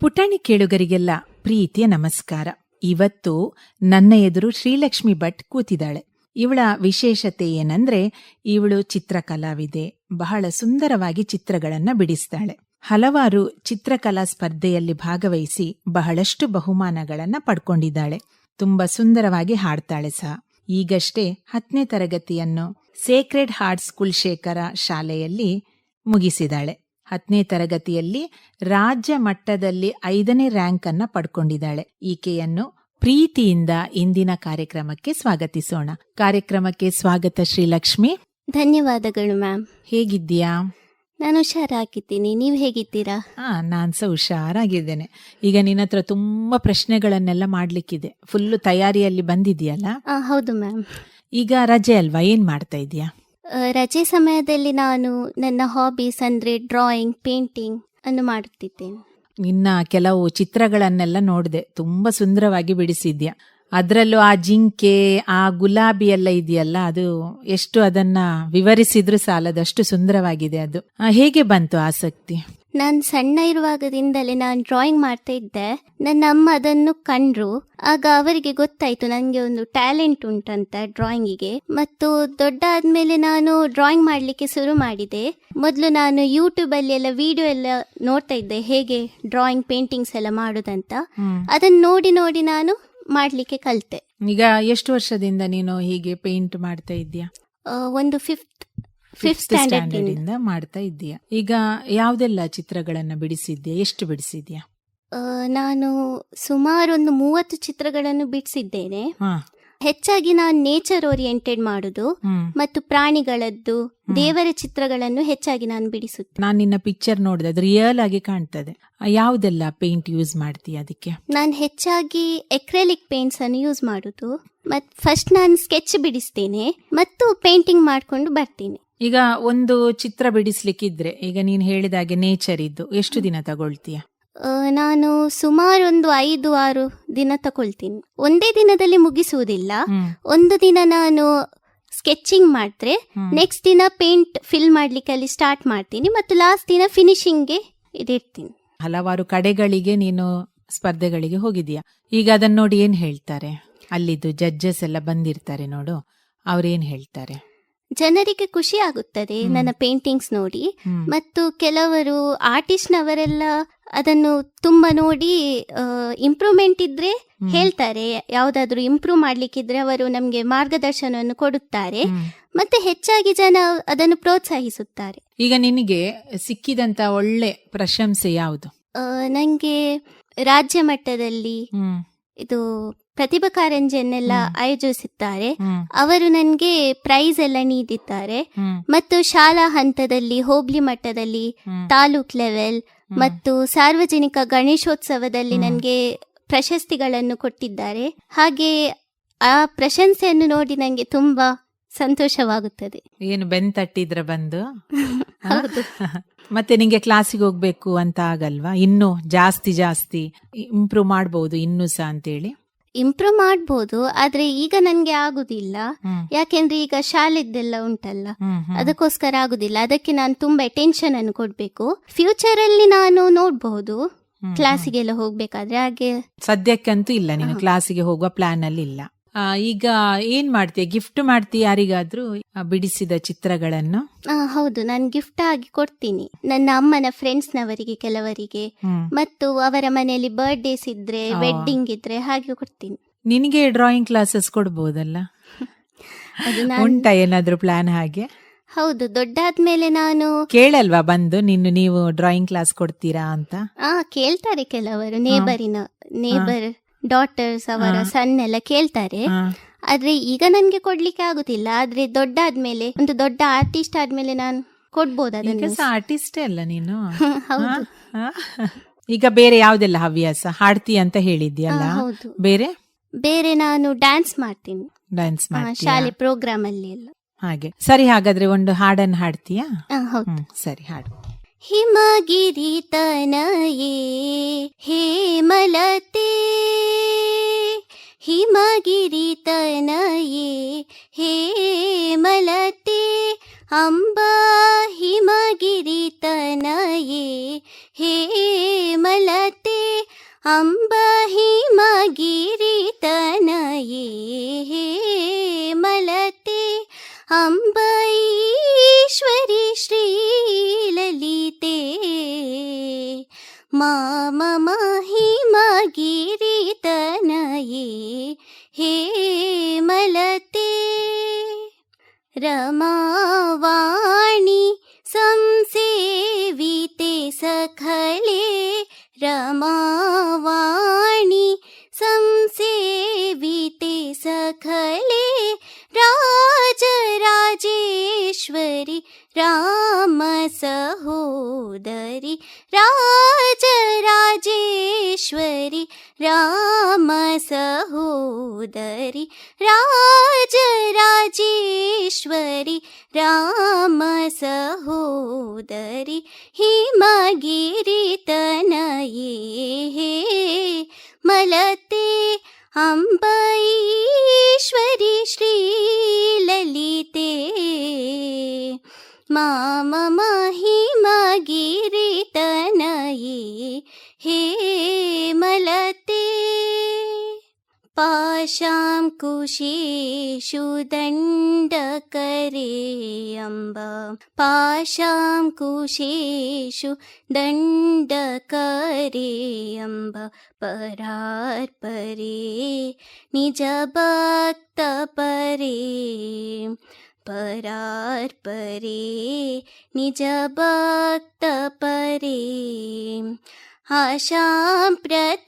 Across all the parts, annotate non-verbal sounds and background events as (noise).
ಪುಟಾಣಿ ಕೇಳುಗರಿಗೆಲ್ಲ ಪ್ರೀತಿಯ ನಮಸ್ಕಾರ. ಇವತ್ತು ನನ್ನ ಎದುರು ಶ್ರೀಲಕ್ಷ್ಮಿ ಭಟ್ ಕೂತಿದ್ದಾಳೆ. ಇವಳ ವಿಶೇಷತೆ ಏನಂದ್ರೆ, ಇವಳು ಚಿತ್ರಕಲಾವಿದೆ. ಬಹಳ ಸುಂದರವಾಗಿ ಚಿತ್ರಗಳನ್ನ ಬಿಡಿಸ್ತಾಳೆ. ಹಲವಾರು ಚಿತ್ರಕಲಾ ಸ್ಪರ್ಧೆಯಲ್ಲಿ ಭಾಗವಹಿಸಿ ಬಹಳಷ್ಟು ಬಹುಮಾನಗಳನ್ನ ಪಡ್ಕೊಂಡಿದ್ದಾಳೆ. ತುಂಬಾ ಸುಂದರವಾಗಿ ಹಾಡ್ತಾಳೆ ಸಹ. ಈಗಷ್ಟೇ ಹತ್ತನೇ ತರಗತಿಯನ್ನು ಸೇಕ್ರೆಡ್ ಹಾರ್ಟ್ಸ್ ಕುಲ್ಶೇಖರ ಶಾಲೆಯಲ್ಲಿ ಮುಗಿಸಿದಾಳೆ. ಹತ್ತನೇ ತರಗತಿಯಲ್ಲಿ ರಾಜ್ಯ ಮಟ್ಟದಲ್ಲಿ ಐದನೇ ರ್ಯಾಂಕ್ ಅನ್ನ ಪಡ್ಕೊಂಡಿದ್ದಾಳೆ. ಈಕೆಯನ್ನು ಪ್ರೀತಿಯಿಂದ ಇಂದಿನ ಕಾರ್ಯಕ್ರಮಕ್ಕೆ ಸ್ವಾಗತಿಸೋಣ. ಕಾರ್ಯಕ್ರಮಕ್ಕೆ ಸ್ವಾಗತ ಶ್ರೀಲಕ್ಷ್ಮಿ ಧನ್ಯವಾದಗಳು ಮ್ಯಾಮ್. ಹೇಗಿದ್ದೀಯಾ? ನಾನು ಹುಷಾರಾಗಿದ್ದೀನಿ. ನೀವು ಹೇಗಿದ್ದೀರಾ? ಹಾ ನಾನ್ ಸಹ ಹುಷಾರಾಗಿದ್ದೇನೆ. ಈಗ ನಿನ್ನ ಹತ್ರ ತುಂಬಾ ಪ್ರಶ್ನೆಗಳನ್ನೆಲ್ಲ ಮಾಡ್ಲಿಕ್ಕಿದೆ. ಫುಲ್ಲು ತಯಾರಿಯಲ್ಲಿ ಬಂದಿದ್ಯಲ್ಲ ಆ, ಹೌದು ಮ್ಯಾಮ್. ಈಗ ರಜೆ ಅಲ್ವಾ? ಏನ್ ಮಾಡ್ತಾ ಇದೀಯಾ? ರಜೆ ಸಮಯದಲ್ಲಿ ನಾನು ನನ್ನ ಹಾಬೀಸ್ ಅಂದರೆ ಡ್ರಾಯಿಂಗ್ ಪೇಂಟಿಂಗ್ ಅನ್ನು ಮಾಡುತ್ತಿದ್ದೇನೆ. ನಿನ್ನ ಕೆಲವು ಚಿತ್ರಗಳನ್ನೆಲ್ಲ ನೋಡಿದೆ. ತುಂಬಾ ಸುಂದರವಾಗಿ ಬಿಡಿಸಿದ್ಯಾ. ಅದ್ರಲ್ಲೂ ಆ ಜಿಂಕೆ ಆ ಗುಲಾಬಿ ಎಲ್ಲ ಇದೆಯಲ್ಲ ಅದು ಎಷ್ಟು ಅದನ್ನ ವಿವರಿಸಿದ್ರು ಸಾಲದಷ್ಟು ಸುಂದರವಾಗಿದೆ ಅದು. ಹೇಗೆ ಬಂತು ಆಸಕ್ತಿ? ನಾನು ಸಣ್ಣ ಇರುವಾಗದಿಂದಲೇ ನಾನು ಡ್ರಾಯಿಂಗ್ ಮಾಡ್ತಾ ಇದ್ದೆ. ನನ್ನ ಅಮ್ಮ ಅದನ್ನು ಕಂಡ್ರು. ಆಗ ಅವರಿಗೆ ಗೊತ್ತಾಯ್ತು ನನಗೆ ಒಂದು ಟ್ಯಾಲೆಂಟ್ ಉಂಟಂತ ಡ್ರಾಯಿಂಗಿಗೆ ಮತ್ತು ದೊಡ್ಡ ಆದ್ಮೇಲೆ ನಾನು ಡ್ರಾಯಿಂಗ್ ಮಾಡಲಿಕ್ಕೆ ಶುರು ಮಾಡಿದೆ. ಮೊದಲು ನಾನು ಯೂಟ್ಯೂಬ್ ಅಲ್ಲಿ ಎಲ್ಲ ವಿಡಿಯೋ ಎಲ್ಲ ನೋಡ್ತಾ ಇದ್ದೆ ಹೇಗೆ ಡ್ರಾಯಿಂಗ್ ಪೇಂಟಿಂಗ್ಸ್ ಎಲ್ಲ ಮಾಡೋದಂತ. ಅದನ್ನು ನೋಡಿ ನೋಡಿ ನಾನು ಮಾಡಲಿಕ್ಕೆ ಕಲಿತೆ. ಈಗ ಎಷ್ಟು ವರ್ಷದಿಂದ ನೀನು ಹೀಗೆ ಪೇಂಟ್ ಮಾಡ್ತಾ ಇದ್ದೀಯಾ? ಒಂದು ಫಿಫ್ತ್ ಫಿಫ್ತ್ ಸ್ಟ್ಯಾಂಡರ್ಡ್ ಇಂದ ಮಾಡ್ತಾ ಇದ್ದೀಯಾ? ಈಗ ಯಾವ್ದೆಲ್ಲ ಚಿತ್ರಗಳನ್ನ ಬಿಡಿಸಿದ್ಯಾ ಎಷ್ಟು ಬಿಡಿಸಿದ್ಯಾ ನಾನು ಸುಮಾರು ಒಂದು ಮೂವತ್ತು ಚಿತ್ರಗಳನ್ನು ಬಿಡಿಸಿದ್ದೇನೆ. ಹಾ. ಹೆಚ್ಚಾಗಿ ನಾನು ನೇಚರ್ ಓರಿಯೆಂಟೆಡ್ ಮಾಡುದು ಮತ್ತು ಪ್ರಾಣಿಗಳದ್ದು ದೇವರ ಚಿತ್ರಗಳನ್ನು ಹೆಚ್ಚಾಗಿ ನಾನು ಬಿಡಿಸುತ್ತೆ ನಾನು ನಿನ್ನ ಪಿಕ್ಚರ್ ನೋಡಿದೆ ಅದು ರಿಯಲ್ ಆಗಿ ಕಾಣ್ತದೆ. ಯಾವುದೆಲ್ಲ ಪೇಂಟ್ ಯೂಸ್ ಮಾಡ್ತೀಯ ಅದಕ್ಕೆ? ನಾನು ಹೆಚ್ಚಾಗಿ ಎಕ್ರೆಲಿಕ್ ಪೇಂಟ್ಸ್ ಅನ್ನು ಯೂಸ್ ಮಾಡುದು. ಮತ್ ಫಸ್ಟ್ ನಾನು ಸ್ಕೆಚ್ ಬಿಡಿಸ್ತೇನೆ ಮತ್ತು ಪೇಂಟಿಂಗ್ ಮಾಡ್ಕೊಂಡು ಬರ್ತೀನಿ. ಈಗ ಒಂದು ಚಿತ್ರ ಬಿಡಿಸ್ಲಿಕ್ಕಿದ್ರೆ ಈಗ ನೀನ್ ಹೇಳಿದಾಗೆ ನೇಚರ್ ಇದ್ದು ಎಷ್ಟು ದಿನ ತಗೊಳ್ತೀಯ? ನಾನು ಸುಮಾರು ಒಂದು ಐದು ಆರು ದಿನ ತಗೊಳ್ತೀನಿ ಒಂದೇ ದಿನದಲ್ಲಿ ಮುಗಿಸುವುದಿಲ್ಲ. ಒಂದು ದಿನ ನಾನು ಸ್ಕೆಚಿಂಗ್ ಮಾಡಿದ್ರೆ ನೆಕ್ಸ್ಟ್ ದಿನ ಪೇಂಟ್ ಫಿಲ್ ಮಾಡ್ಲಿಕ್ಕೆ ಅಲ್ಲಿ ಸ್ಟಾರ್ಟ್ ಮಾಡ್ತೀನಿ ಮತ್ತು ಲಾಸ್ಟ್ ದಿನ ಫಿನಿಶಿಂಗ್ಗೆ ಇದಿರ್ತೀನಿ ಹಲವಾರು ಕಡೆಗಳಿಗೆ ನೀನು ಸ್ಪರ್ಧೆಗಳಿಗೆ ಹೋಗಿದೀಯಾ ಈಗ ಅದನ್ನ ನೋಡಿ ಏನ್ ಹೇಳ್ತಾರೆ? ಅಲ್ಲಿದ್ದು ಜಡ್ಜಸ್ ಎಲ್ಲ ಬಂದಿರ್ತಾರೆ ನೋಡು ಅವ್ರೇನ್ ಹೇಳ್ತಾರೆ? ಜನರಿಗೆ ಖುಷಿ ಆಗುತ್ತದೆ ನನ್ನ ಪೇಂಟಿಂಗ್ಸ್ ನೋಡಿ. ಮತ್ತು ಕೆಲವರು ಆರ್ಟಿಸ್ಟ್ನವರೆಲ್ಲ ಅದನ್ನು ತುಂಬಾ ನೋಡಿ ಇಂಪ್ರೂವ್ಮೆಂಟ್ ಇದ್ರೆ ಹೇಳ್ತಾರೆ. ಯಾವ್ದಾದ್ರು ಇಂಪ್ರೂವ್ ಮಾಡ್ಲಿಕ್ಕಿದ್ರೆ ಅವರು ನಮಗೆ ಮಾರ್ಗದರ್ಶನವನ್ನು ಕೊಡುತ್ತಾರೆ. ಮತ್ತೆ ಹೆಚ್ಚಾಗಿ ಜನ ಅದನ್ನು ಪ್ರೋತ್ಸಾಹಿಸುತ್ತಾರೆ. ಈಗ ನಿನಗೆ ಸಿಕ್ಕಿದಂತ ಒಳ್ಳೆ ಪ್ರಶಂಸೆ ಯಾವುದು? ನಂಗೆ ರಾಜ್ಯ ಮಟ್ಟದಲ್ಲಿ ಇದು ಪ್ರತಿಭಾ ಕಾರಂಜಿಯನ್ನೆಲ್ಲ ಆಯೋಜಿಸಿದ್ದಾರೆ ಆಯೋಜಿಸುತ್ತಾರೆ. ಅವರು ನನಗೆ ಪ್ರೈಸ್ ಎಲ್ಲ ನೀಡಿದ್ದಾರೆ. ಮತ್ತು ಶಾಲಾ ಹಂತದಲ್ಲಿ ಹೋಬ್ಳಿ ಮಟ್ಟದಲ್ಲಿ. ತಾಲೂಕ್ ಲೆವೆಲ್. ಮತ್ತು ಸಾರ್ವಜನಿಕ ಗಣೇಶೋತ್ಸವದಲ್ಲಿ ನನಗೆ ಪ್ರಶಸ್ತಿಗಳನ್ನು ಕೊಟ್ಟಿದ್ದಾರೆ. ಹಾಗೆ ಆ ಪ್ರಶಂಸೆಯನ್ನು ನೋಡಿ ನನಗೆ ತುಂಬಾ ಸಂತೋಷವಾಗುತ್ತದೆ. ಏನು ಬೆನ್ ತಟ್ಟಿದ್ರ ಬಂದು. (laughs) (laughs) ಮತ್ತೆ ನಿಂಗೆ ಕ್ಲಾಸಿಗೆ ಹೋಗ್ಬೇಕು ಅಂತ ಆಗಲ್ವಾ? ಇನ್ನು ಜಾಸ್ತಿ ಜಾಸ್ತಿ ಇಂಪ್ರೂವ್ ಮಾಡಬಹುದು ಇನ್ನು ಸಹ ಅಂತೇಳಿ. ಇಂಪ್ರೂವ್ ಮಾಡ್ಬೋದು ಆದ್ರೆ ಈಗ ನನ್ಗೆ ಆಗುದಿಲ್ಲ. ಯಾಕೆಂದ್ರೆ ಈಗ ಶಾಲೆದ್ದೆಲ್ಲ ಉಂಟಲ್ಲ. ಅದಕ್ಕೋಸ್ಕರ ಆಗುದಿಲ್ಲ. ಅದಕ್ಕೆ ನಾನು ತುಂಬಾ ಅಟೆನ್ಷನ್ ಅನ್ನು ಕೊಡ್ಬೇಕು. ಫ್ಯೂಚರ್ ಅಲ್ಲಿ ನಾನು ನೋಡ್ಬಹುದು ಕ್ಲಾಸಿಗೆಲ್ಲ ಹೋಗ್ಬೇಕಾದ್ರೆ ಹಾಗೆ. ಸದ್ಯಕ್ಕಂತೂ ಇಲ್ಲ ನೀನು. ಕ್ಲಾಸಿಗೆ ಹೋಗುವ ಪ್ಲಾನ್ ಅಲ್ಲಿ ಇಲ್ಲ. ಈಗ ಏನ್ ಮಾಡ್ತೀಯ? ಗಿಫ್ಟ್ ಮಾಡ್ತೀಯ ಯಾರಿಗಾದ್ರೂ? ಬಿಡಿಸಿದ ಚಿತ್ರಗಳನ್ನು? ಹೌದು ನಾನು ಗಿಫ್ಟ್ ಆಗಿ ಕೊಡ್ತೀನಿ. ನನ್ನ ಅಮ್ಮನ ಫ್ರೆಂಡ್ಸ್ ನವರಿಗೆ ಕೆಲವರಿಗೆ ಮತ್ತು ಅವರ ಮನೆಯಲ್ಲಿ ಬರ್ಡೇಸ್ ಇದ್ರೆ. ವೆಡ್ಡಿಂಗ್ ಇದ್ರೆ ಹಾಗೆ ಕೊಡ್ತೀನಿ. ನಿನಗೆ ಡ್ರಾಯಿಂಗ್ ಕ್ಲಾಸಸ್ ಕೊಡ್ಬೋದಲ್ಲ? (laughs) ಉಂಟಾ ಏನಾದ್ರೂ ಪ್ಲಾನ್ ಹಾಗೆ? ಹೌದು ದೊಡ್ಡಾದ್ಮೇಲೆ ನಾನು ಕೇಳಲ್ವಾ ಬಂದು ನಿನ್ನ ನೀವು ಡ್ರಾಯಿಂಗ್ ಕ್ಲಾಸ್ ಕೊಡ್ತೀರಾ ಅಂತ? ಆ ಕೇಳ್ತಾರೆ ಕೆಲವರು ನೇಬರಿನ ನೇಬರ್ ಡಾಟರ್ಸ್ ಅವರ. ಸನ್ ಎಲ್ಲ ಕೇಳ್ತಾರೆ. ಆದ್ರೆ ಈಗ ನನ್ಗೆ ಕೊಡ್ಲಿಕ್ಕೆ ಆಗುದಿಲ್ಲ. ಆದ್ರೆ ದೊಡ್ಡಾದ್ಮೇಲೆ ಒಂದು ದೊಡ್ಡ ಆರ್ಟಿಸ್ಟ್ ಆದ್ಮೇಲೆ ನಾನು ಕೊಡ್ಬೋದು ಆರ್ಟಿಸ್ಟೇ ಅಲ್ಲ ನೀನು? (laughs) ಈಗ ಬೇರೆ ಯಾವ್ದೆಲ್ಲ ಹವ್ಯಾಸ? ಹಾಡ್ತಿ ಅಂತ ಹೇಳಿದ್ಯಲ್ಲ. ಬೇರೆ? ಬೇರೆ ನಾನು ಡ್ಯಾನ್ಸ್ ಮಾಡ್ತೀನಿ. ಡ್ಯಾನ್ಸ್ ಶಾಲೆ ಪ್ರೋಗ್ರಾಮ್ ಅಲ್ಲಿ ಎಲ್ಲ. ಹಾಗೆ. ಸರಿ ಹಾಗಾದ್ರೆ ಒಂದು ಹಾಡನ್ನು ಹಾಡ್ತೀಯಾ? ಸರಿ ಹಾಡು. ಹಿಮಗಿರಿ ತನಯೇ ಹೇಮಲತೆ. ಹಿಮಗಿರಿ ತನಯೇ ಹೇಮಲತೆ. ಅಂಬ ಹಿಮಗಿರಿ ತನಯೇ ಹೇಮಲತೆ. ಅಂಬ ಹಿಮಗಿರಿತನಯೇ अम्बैश्वरि श्रीललिते। मा महिमगिरितनये हे मलते। रमा वा उदरि राजराजेश्वरि राम सहोदरि हिमगिरितनये हे मलते अम्बैश्वरि श्रीललिते मा माम पाशां कुशेषु दण्डकरे अम्ब। पाशां कुशेषु दण्डकरे अम्ब। परार्परे निजभक्तपरे परार्परे निजभक्तपरे। आशां प्रत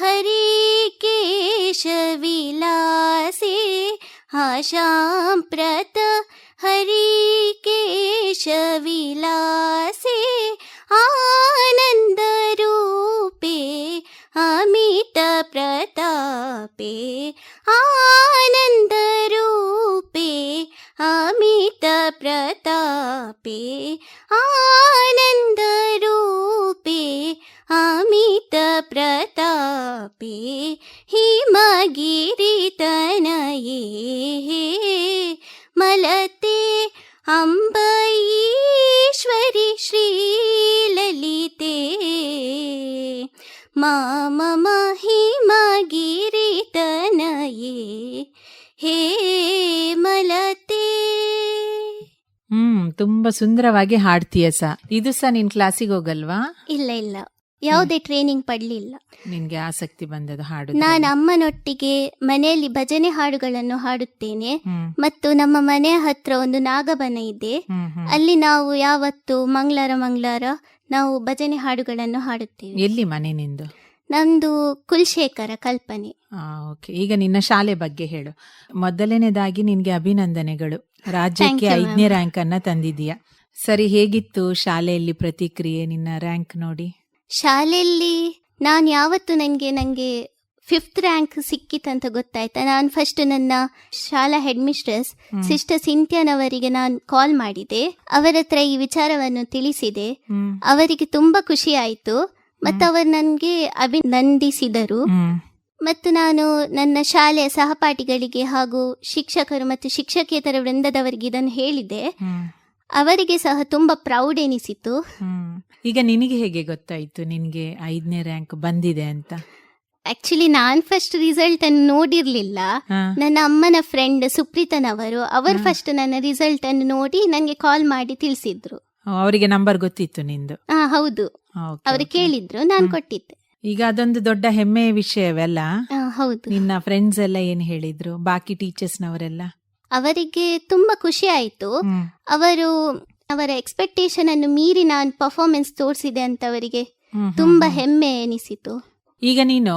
हरे केशविलासे शां प्रत हरे केशविलास। ತುಂಬಾ ಸುಂದರವಾಗಿ ಹಾಡ್ತೀಯ ಸ? ಇದು ಸಹ ನಿನ್ ಕ್ಲಾಸಿಗೆ ಹೋಗಲ್ವಾ? ಇಲ್ಲ ಇಲ್ಲ. ಯಾವುದೇ ಟ್ರೈನಿಂಗ್ ಪಡ್ಲಿಲ್ಲ. ನಿನ್ಗೆ ಆಸಕ್ತಿ ಬಂದದ್ದು ಹಾಡು ನಾನು ಅಮ್ಮನೊಟ್ಟಿಗೆ ಮನೆಯಲ್ಲಿ ಭಜನೆ ಹಾಡುಗಳನ್ನು ಹಾಡುತ್ತೇನೆ. ಮತ್ತು ನಮ್ಮ ಮನೆಯ ಹತ್ರ ಒಂದು ನಾಗಬನ ಇದೆ. ಅಲ್ಲಿ ನಾವು ಯಾವತ್ತು ಮಂಗಳಾರ ಮಂಗ್ಳಾರ ನಾವು ಭಜನೆ ಹಾಡುಗಳನ್ನು ಹಾಡುತ್ತೇವೆ. ಎಲ್ಲಿ ಮನೆ ನಿಂದು? ನಮ್ದು ಕುಲಶೇಖರ ಕಲ್ಪನೆ. ಓಕೆ. ಈಗ ನಿನ್ನ ಶಾಲೆ ಬಗ್ಗೆ ಹೇಳು. ಮೊದಲನೇದಾಗಿ ನಿನ್ಗೆ ಅಭಿನಂದನೆಗಳು. ರಾಜ್ಯಕ್ಕೆ ಐದನೇ ರ್ಯಾಂಕ್ ಅನ್ನ ತಂದಿದೀಯ ಸರಿ ಹೇಗಿತ್ತು ಶಾಲೆಯಲ್ಲಿ ಪ್ರತಿಕ್ರಿಯೆ ನಿನ್ನ ರ್ಯಾಂಕ್ ನೋಡಿ? ಶಾಲೆಯಲ್ಲಿ ನಾನು ಯಾವತ್ತು ನನಗೆ ನನಗೆ ಫಿಫ್ತ್ ರ್ಯಾಂಕ್ ಸಿಕ್ಕಿತಂತ ಗೊತ್ತಾಯ್ತಾ? ನಾನು ಫಸ್ಟ್ ನನ್ನ ಶಾಲಾ ಹೆಡ್ ಮಿಸ್ಟ್ರೆಸ್. ಸಿಸ್ಟರ್ ಸಿಂತ್ಯಾನವರಿಗೆ ನಾನು ಕಾಲ್ ಮಾಡಿದೆ. ಅವರ ಹತ್ರ ಈ ವಿಚಾರವನ್ನು ತಿಳಿಸಿದೆ. ಅವರಿಗೆ ತುಂಬಾ ಖುಷಿ ಆಯಿತು. ಮತ್ತು ಅವರು ನನಗೆ ಅಭಿನಂದಿಸಿದರು. ಮತ್ತು ನಾನು ನನ್ನ ಶಾಲೆಯ ಸಹಪಾಠಿಗಳಿಗೆ ಹಾಗೂ ಶಿಕ್ಷಕರು ಮತ್ತು ಶಿಕ್ಷಕೇತರ ವೃಂದದವರಿಗೆ ಇದನ್ನು ಹೇಳಿದೆ ಅವರಿಗೆ ಸಹ ತುಂಬಾ ಪ್ರೌಡ್ ಎನಿಸಿತು ಈಗ ನಿನಗೆ ಹೇಗೆ ಗೊತ್ತಾಯ್ತು? ನಿನ್ಗೆ ಐದನೇ ರ್ಯಾಂಕ್ ಬಂದಿದೆ ಅಂತ? ಆಕ್ಚುಲಿ ನಾನ್ ಫಸ್ಟ್ ರಿಸಲ್ಟ್ ಅನ್ನು ನೋಡಿರ್ಲಿಲ್ಲ. ನನ್ನ ಅಮ್ಮನ ಫ್ರೆಂಡ್ ಸುಪ್ರೀತನ್ ಅವರು ಅವರು ಫಸ್ಟ್ ನನ್ನ ರಿಸಲ್ಟ್ ಅನ್ನು ನೋಡಿ ನನಗೆ ಕಾಲ್ ಮಾಡಿ ತಿಳಿಸಿದ್ರು. ಅವರಿಗೆ ನಂಬರ್ ಗೊತ್ತಿತ್ತು ನಿಂದು? ಹಾ ಹೌದು. ಅವರು ಕೇಳಿದ್ರು ನಾನು ಕೊಟ್ಟಿದ್ದೆ. ಈಗ ಅದೊಂದು ದೊಡ್ಡ ಹೆಮ್ಮೆಯ ವಿಷಯವಲ್ಲ? ಹೌದು. ನಿನ್ನ ಫ್ರೆಂಡ್ಸ್ ಎಲ್ಲ ಏನ್ ಹೇಳಿದ್ರು? ಬಾಕಿ ಟೀಚರ್ಸ್ ನವರೆಲ್ಲ ಅವರಿಗೆ ತುಂಬಾ ಖುಷಿ ಆಯ್ತು. ಅವರು ಅವರ ಎಕ್ಸ್ಪೆಕ್ಟೇಷನ್ ಅನ್ನು ಮೀರಿ ನಾನು ಪರ್ಫಾರ್ಮೆನ್ಸ್ ತೋರಿಸಿದೆ ಅಂತ ಅವರಿಗೆ ತುಂಬಾ ಹೆಮ್ಮೆ ಎನಿಸಿತು. ಈಗ ನೀನು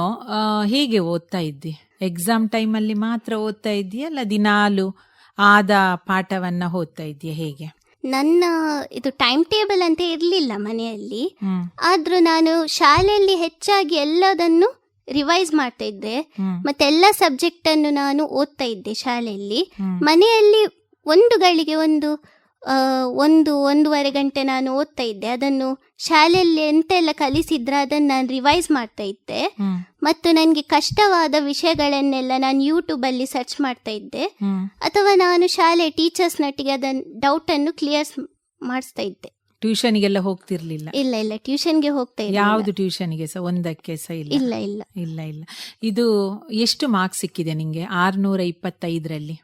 ಹೇಗೆ ಓದ್ತಾ ಇದ್ದಿ? ಎಕ್ಸಾಮ್ ಟೈಮ್ ಅಲ್ಲಿ ಮಾತ್ರ ಓದ್ತಾ ಇದ್ದೀಯ ಅಲ್ಲ ದಿನಾಲು ಆದ ಪಾಠವನ್ನ ಓದ್ತಾ ಇದೀಯ ಹೇಗೆ? ನನ್ನ ಇದು ಟೈಮ್ ಟೇಬಲ್ ಅಂತ ಇರಲಿಲ್ಲ ಮನೆಯಲ್ಲಿ. ಆದ್ರೂ ನಾನು ಶಾಲೆಯಲ್ಲಿ ಹೆಚ್ಚಾಗಿ ಎಲ್ಲದನ್ನು ರಿವೈಸ್ ಮಾಡ್ತಾ ಇದ್ದೆ. ಮತ್ತೆ ಎಲ್ಲ ಸಬ್ಜೆಕ್ಟ್ ಅನ್ನು ನಾನು ಓದ್ತಾ ಇದ್ದೆ ಶಾಲೆಯಲ್ಲಿ. ಮನೆಯಲ್ಲಿ ಒಂದು ಗಳಿಗೆ ಒಂದು ಒಂದು ಒಂದೂವರೆ ಗಂಟೆ ನಾನು ಓದ್ತಾ ಇದ್ದೆ. ಅದನ್ನು ಶಾಲೆಯಲ್ಲಿ ಎಂತೆಲ್ಲ ಕಲಿಸಿದ್ರ ಅದನ್ನು ನಾನು ರಿವೈಸ್ ಮಾಡ್ತಾ ಇದ್ದೆ. ಮತ್ತು ನನಗೆ ಕಷ್ಟವಾದ ವಿಷಯಗಳನ್ನೆಲ್ಲ ನಾನು ಯೂಟ್ಯೂಬಲ್ಲಿ ಸರ್ಚ್ ಮಾಡ್ತಾ ಇದ್ದೆ. ಅಥವಾ ನಾನು ಶಾಲೆ ಟೀಚರ್ಸ್ನೊಟ್ಟಿಗೆ ಅದನ್ನು ಅನ್ನು ಕ್ಲಿಯರ್ಸ್ ಮಾಡಿಸ್ತಾ ಇದ್ದೆ. ಟ್ಯೂಷನ್ಗೆಲ್ಲ ಹೋಗ್ತಿರ್ಲಿಲ್ಲ? ಇಲ್ಲ ಇಲ್ಲ. ಟ್ಯೂಷನ್ಗೆ ಹೋಗ್ತಾ ಇಲ್ಲ ಯಾವ್ದು ಟ್ಯೂಷನ್ಗೆ ಸಹ ಒಂದಕ್ಕೆ ಸಹ ಇಲ್ಲ? ಇಲ್ಲ ಇಲ್ಲ. ಇಲ್ಲ ಇಲ್ಲ. ಇದು ಎಷ್ಟು ಮಾರ್ಕ್ಸ್ ಸಿಕ್ಕಿದೆ ನಿಂಗೆ? ಆರ್ನೂರ ಇಪ್ಪತ್ತೈದರಲ್ಲಿ?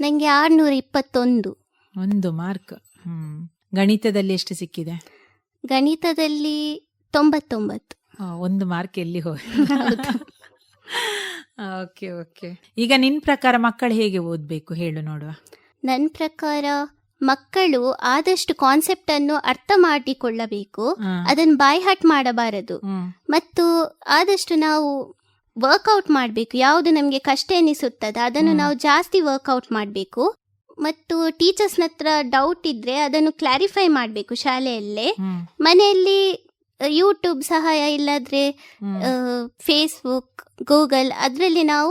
ನನಗೆ ಆರ್ನೂರ ಇಪ್ಪತ್ತೊಂದು. ಒಂದು ಮಾರ್ಕ್. ಹ್ಮ್. ಗಣಿತದಲ್ಲಿ ಎಷ್ಟು ಸಿಕ್ಕಿದೆ? ಗಣಿತದಲ್ಲಿ ತೊಂಬತ್ತೊಂಬತ್ತು. ಒಂದು ಮಾರ್ಕ್ ಎಲ್ಲಿ ಹೋಗಿ ಓಕೆ ಓಕೆ. ಈಗ ನಿನ್ ಪ್ರಕಾರ ಮಕ್ಕಳು ಹೇಗೆ ಓದಬೇಕು? ಹೇಳು ನೋಡುವ. ನನ್ನ ಪ್ರಕಾರ ಮಕ್ಕಳು ಆದಷ್ಟು ಕಾನ್ಸೆಪ್ಟ್ ಅನ್ನು ಅರ್ಥ ಮಾಡಿಕೊಳ್ಳಬೇಕು. ಅದನ್ನು ಬಾಯ್ ಹಾಟ್ ಮಾಡಬಾರದು. ಮತ್ತು ಆದಷ್ಟು ನಾವು ವರ್ಕೌಟ್ ಮಾಡಬೇಕು. ಯಾವುದು ನಮಗೆ ಕಷ್ಟ ಎನಿಸುತ್ತದೆ ಅದನ್ನು ನಾವು ಜಾಸ್ತಿ ವರ್ಕೌಟ್ ಮಾಡಬೇಕು. ಮತ್ತು ಟೀಚರ್ಸ್ನ ಹತ್ರ ಡೌಟ್ ಇದ್ರೆ ಅದನ್ನು ಕ್ಲಾರಿಫೈ ಮಾಡಬೇಕು ಶಾಲೆಯಲ್ಲೇ. ಮನೆಯಲ್ಲಿ ಯೂಟ್ಯೂಬ್ ಸಹಾಯ ಇಲ್ಲಾದ್ರೆ. ಫೇಸ್ಬುಕ್ ಗೂಗಲ್ ಅದರಲ್ಲಿ ನಾವು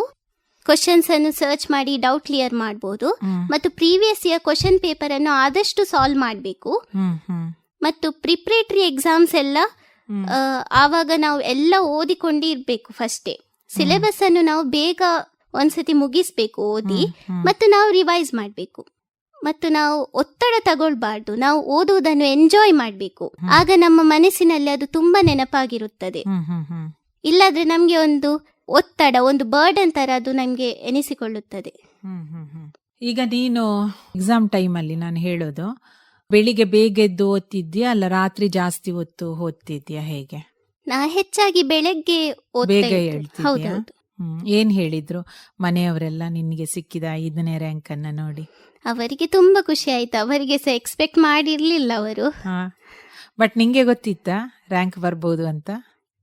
ಕ್ವಶನ್ಸ್ ಅನ್ನು ಸರ್ಚ್ ಮಾಡಿ ಡೌಟ್ ಕ್ಲಿಯರ್ ಮಾಡಬಹುದು ಮತ್ತು ಪ್ರೀವಿಯಸ್ ಇಯರ್ ಕ್ವಶನ್ ಪೇಪರ್ ಅನ್ನು ಆದಷ್ಟು ಸಾಲ್ವ್ ಮಾಡಬೇಕು. ಮತ್ತು ಪ್ರಿಪ್ರೇಟರಿ ಎಕ್ಸಾಮ್ಸ್ ಎಲ್ಲ ಆವಾಗ ನಾವು ಎಲ್ಲ ಓದಿಕೊಂಡಿರ್ಬೇಕು ಇರಬೇಕು ಫಸ್ಟೇ. ಸಿಲೆಬಸ್ ಅನ್ನು ನಾವು ಬೇಗ ಒಂದ್ಸತಿ ಮುಗಿಸ್ಬೇಕು ಓದಿ. ಮತ್ತು ನಾವು ರಿವೈಸ್ ಮಾಡಬೇಕು. ಮತ್ತು ನಾವು ಒತ್ತಡ ತಗೊಳ್ಬಾರ್ದು ನಾವು ಓದುವುದನ್ನು ಎಂಜಾಯ್ ಮಾಡಬೇಕು. ಆಗ ನಮ್ಮ ಮನಸ್ಸಿನಲ್ಲಿ ಅದು ತುಂಬಾ ನೆನಪಾಗಿರುತ್ತದೆ. ಇಲ್ಲಾದ್ರೆ ನಮ್ಗೆ ಒಂದು ಒತ್ತಡ ಒಂದು ಬರ್ಡನ್ ತರ ಅದು ನಮ್ಗೆ ಎನಿಸಿಕೊಳ್ಳುತ್ತದೆ. ಈಗ ನೀನು ಎಕ್ಸಾಮ್ ಅಲ್ಲಿ ನಾನು ಹೇಳೋದು ಬೆಳಿಗ್ಗೆ ಬೇಗ ಎದ್ದು ಓದ್ತಿದ್ಯಾ ಅಲ್ಲ ರಾತ್ರಿ ಜಾಸ್ತಿ ಹೊತ್ತು ಓದ್ತಿದ್ಯಾ ಹೇಗೆ? ನಾ ಹೆಚ್ಚಾಗಿ ಬೆಳಗ್ಗೆ. ಹೌದೌದು. ಹ್ಮ್ ಏನ್ ಹೇಳಿದ್ರು? ಮನೆಯವರೆಲ್ಲ ನಿನ್ಗೆ ಸಿಕ್ಕಿದ ಐದನೇ ರ್ಯಾಂಕ್ ಅನ್ನ ನೋಡಿ. ಅವರಿಗೆ ತುಂಬಾ ಖುಷಿ ಆಯ್ತು. ಅವರಿಗೆ ಸಹ ಎಕ್ಸ್ಪೆಕ್ಟ್ ಮಾಡಿರ್ಲಿಲ್ಲ ಅವರು. ಹಾ ಬಟ್ ನಿಂಗೆ ಗೊತ್ತಿತ್ತಾ ರ್ಯಾಂಕ್ ಬರ್ಬೋದು ಅಂತ?